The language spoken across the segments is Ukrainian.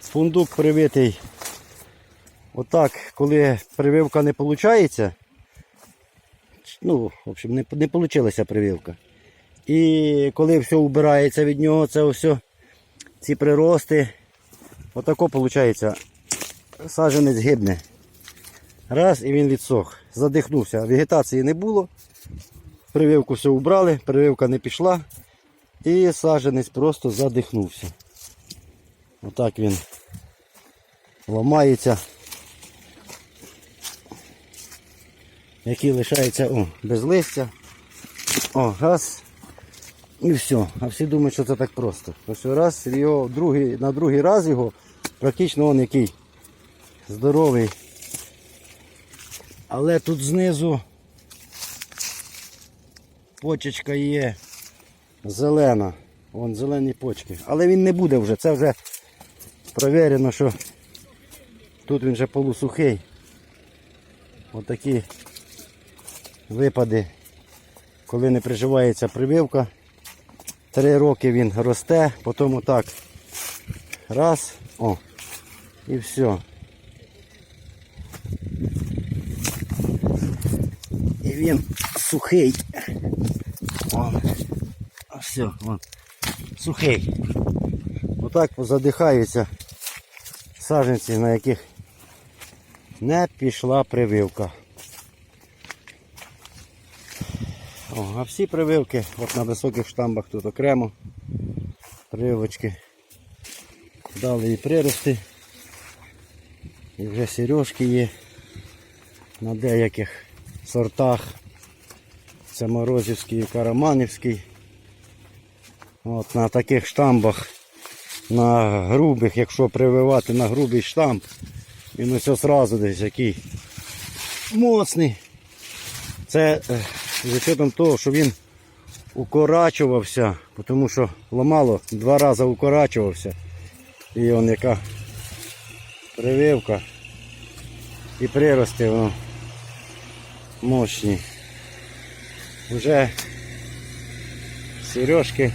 Фундук привитий. Отак, коли прививка не виходить, ну, в общем, не, не вийшла прививка. І коли все убирається від нього, це все, ці прирости, отако виходить, саджанець гибне. Раз і він відсох. Задихнувся. Вегетації не було. Прививку все убрали, прививка не пішла. І саджанець просто задихнувся. Отак він ламається. Який лишається о, без листя. О, раз. І все. А всі думають, що це так просто. Ось раз його другий, на другий раз його практично он який здоровий. Але тут знизу почечка є зелена. Вон зелені почки. Але він не буде вже. Це вже провірено, що тут він вже полусухий. Отакі випади, коли не приживається прививка. Три роки він росте, потім отак. Раз, о, і все. І він сухий. О, все, вон, сухий. Отак задихаються саджанці, на яких не пішла прививка. О, а всі прививки, от на високих штамбах тут окремо. Прививочки. Дали і прирости. І вже сережки є на деяких сортах. Це Морозівський і Караманівський. От на таких штамбах, на грубих, якщо прививати на грубий штамп, він ось одразу десь який моцний. Це е, з учетом того, що він укорачувався, тому що ламало два рази укорачувався. І он яка прививка і прирости воно мощні. Вже сережки.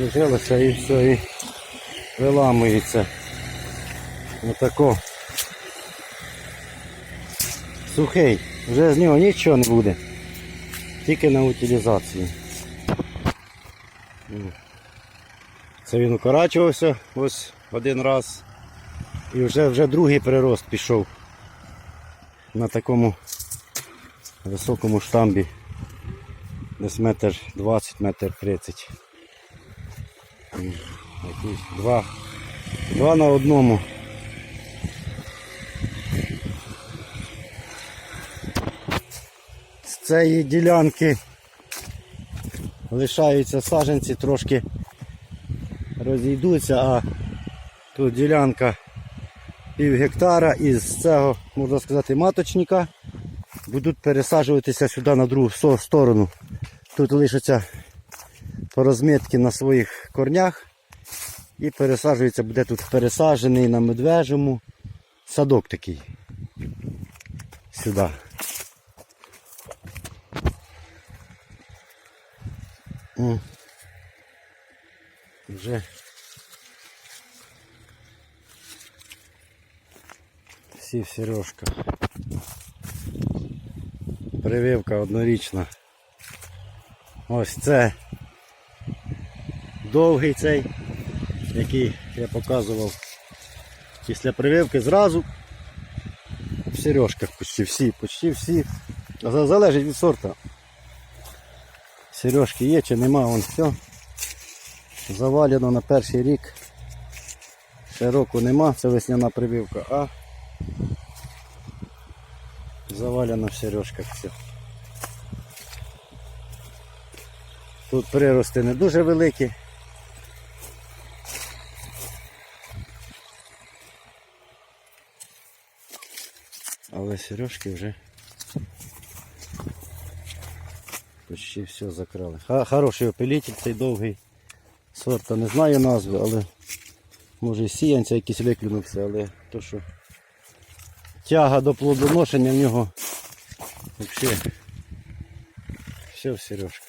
Не і все, і виламується. Отако. Сухий. Вже з нього нічого не буде. Тільки на утилізації. Це він укорачувався ось один раз. І вже вже другий прирост пішов на такому високому штамбі. Десь метр 20, метр 30. Якісь два, два на одному. З цієї ділянки лишаються саженці, трошки розійдуться, а тут ділянка пів гектара із цього, можна сказати, маточника будуть пересаджуватися сюди на другу сторону. Тут лишаться по розмітки на своїх корнях і пересаджується, буде тут пересаджений на медвежому садок такий. Сюди. Вже всі в сережках. Прививка однорічна. Ось це довгий цей, який я показував після прививки зразу в сережках почти всі, почти всі. Залежить від сорта. Сережки є чи нема, вон все. Завалено на перший рік. Ще року нема, це весняна прививка, а завалено в сережках все. Тут прирости не дуже великі. Але сережки вже почти все закрали. Хороший опилитель цей довгий. Сорта не знаю назви, але може і сіянця якийсь виклюнувся, але то що тяга до плодоношення в нього взагалі Все, Сережка.